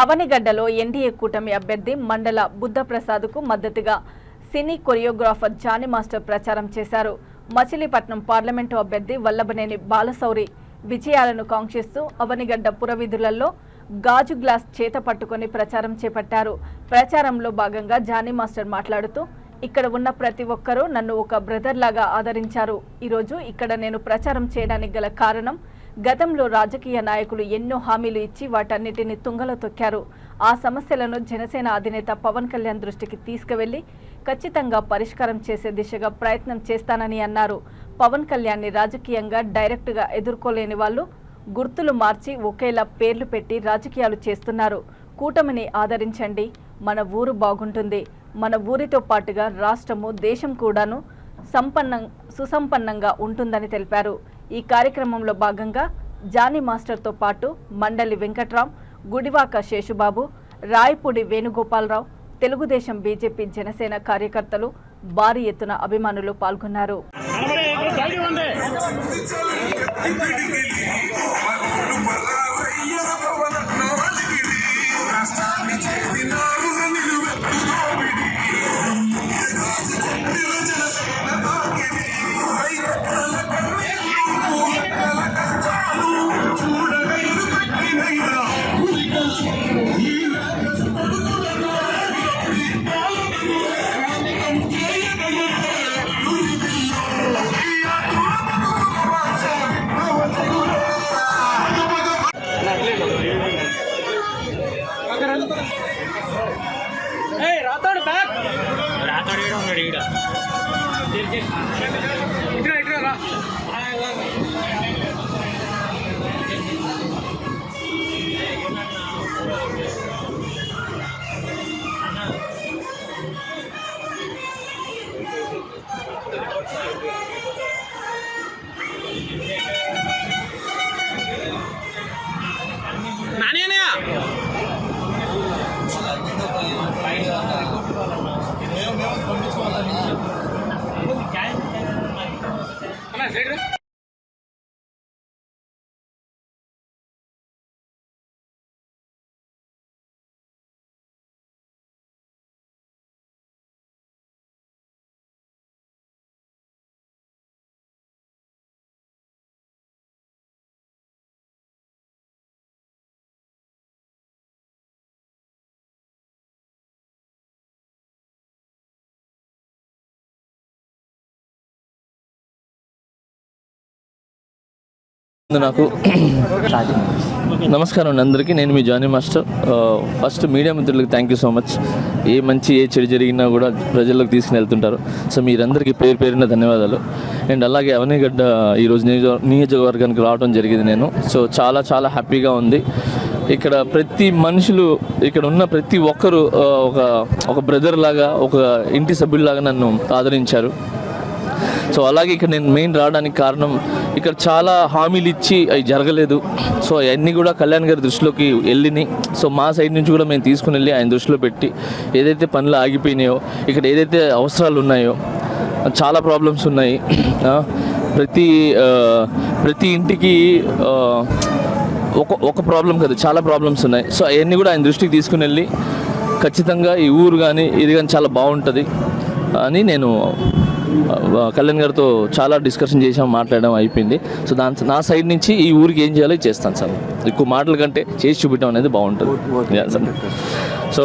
అవనిగడ్డలో NDA కూటమి అభ్యర్థి మండల బుద్ధప్రసాద్కు మద్దతుగా సినీ కొరియోగ్రాఫర్ జానీ మాస్టర్ ప్రచారం చేశారు. మచిలీపట్నం పార్లమెంటు అభ్యర్థి వల్లభనేని బాలసౌరి విజయాలను కాంక్షిస్తూ అవనిగడ్డ పురవీధులలో గాజు గ్లాస్ చేత పట్టుకొని ప్రచారం చేపట్టారు. ప్రచారంలో భాగంగా జానీ మాస్టర్ మాట్లాడుతూ ఇక్కడ ఉన్న ప్రతి ఒక్కరూ నన్ను ఒక బ్రదర్ లాగా ఆదరించారు. ఈరోజు ఇక్కడ నేను ప్రచారం చేయడానికి గల కారణం గతంలో రాజకీయ నాయకులు ఎన్నో హామీలు ఇచ్చి వాటన్నిటిని తుంగలో తొక్కారు. ఆ సమస్యలను జనసేన అధినేత పవన్ కళ్యాణ్ దృష్టికి తీసుకువెళ్ళి ఖచ్చితంగా పరిష్కారం చేసే దిశగా ప్రయత్నం చేస్తానని అన్నారు. పవన్ కళ్యాణ్ని రాజకీయంగా డైరెక్ట్గా ఎదుర్కోలేని వాళ్ళు గుర్తులు మార్చి ఒకేలా పేర్లు పెట్టి రాజకీయాలు చేస్తున్నారు. కూటమిని ఆదరించండి. మన ఊరు బాగుంటుంది. మన ఊరితో పాటుగా రాష్ట్రము దేశం కూడాను సంపన్నం సుసంపన్నంగా ఉంటుందని తెలిపారు. ఈ కార్యక్రమంలో భాగంగా జానీ మాస్టర్తో పాటు మండలి వెంకట్రాం గుడివాక శేషుబాబు రాయపూడి వేణుగోపాలరావు తెలుగుదేశం బీజేపీ జనసేన కార్యకర్తలు భారీ ఎత్తున అభిమానులు పాల్గొన్నారు. ஏய் ராத்தோட பேக் ராத்தோட வீடு உங்க வீடு இட்ரா இட்ரா Negro? నాకు నమస్కారం అండి అందరికీ. నేను మీ జానీ మాస్టర్. ఫస్ట్ మీడియా మిత్రులకు థ్యాంక్ యూ సో మచ్ ఏ మంచి ఏ చెడు జరిగినా కూడా ప్రజల్లోకి తీసుకుని వెళ్తుంటారు. సో మీరందరికీ పేరు పేరున ధన్యవాదాలు. అండ్ అలాగే అవనిగడ్డ ఈరోజు నియోజక నియోజకవర్గానికి రావడం జరిగింది నేను. సో చాలా చాలా హ్యాపీగా ఉంది. ఇక్కడ ప్రతి మనుషులు ఇక్కడ ఉన్న ప్రతి ఒక్కరు ఒక ఒక బ్రదర్ లాగా ఒక ఇంటి సభ్యుల్లాగా నన్ను ఆదరించారు. సో అలాగే ఇక్కడ నేను మెయిన్ రావడానికి కారణం ఇక్కడ చాలా హామీలు ఇచ్చి అవి జరగలేదు. సో అవన్నీ కూడా కళ్యాణ్ గారి దృష్టిలోకి వెళ్ళినాయి సో మా సైడ్ నుంచి కూడా మేము తీసుకుని వెళ్ళి ఆయన దృష్టిలో పెట్టి ఏదైతే పనులు ఆగిపోయినాయో ఇక్కడ ఏదైతే అవసరాలు ఉన్నాయో చాలా ప్రాబ్లమ్స్ ఉన్నాయి. ప్రతి ప్రతి ఇంటికి ఒక ఒక ప్రాబ్లం కాదు చాలా ప్రాబ్లమ్స్ ఉన్నాయి. సో అవన్నీ కూడా ఆయన దృష్టికి తీసుకుని వెళ్ళి ఖచ్చితంగా ఈ ఊరు కానీ ఇది కానీ చాలా బాగుంటుంది అని నేను కళ్యాణ్ గారితో చాలా డిస్కషన్ చేసాం మాట్లాడడం అయిపోయింది. సో దాని నా సైడ్ నుంచి ఈ ఊరికి ఏం చేయాలో చేస్తాను సార్. ఎక్కువ మాటల కంటే చేసి చూపించడం అనేది బాగుంటుంది. సో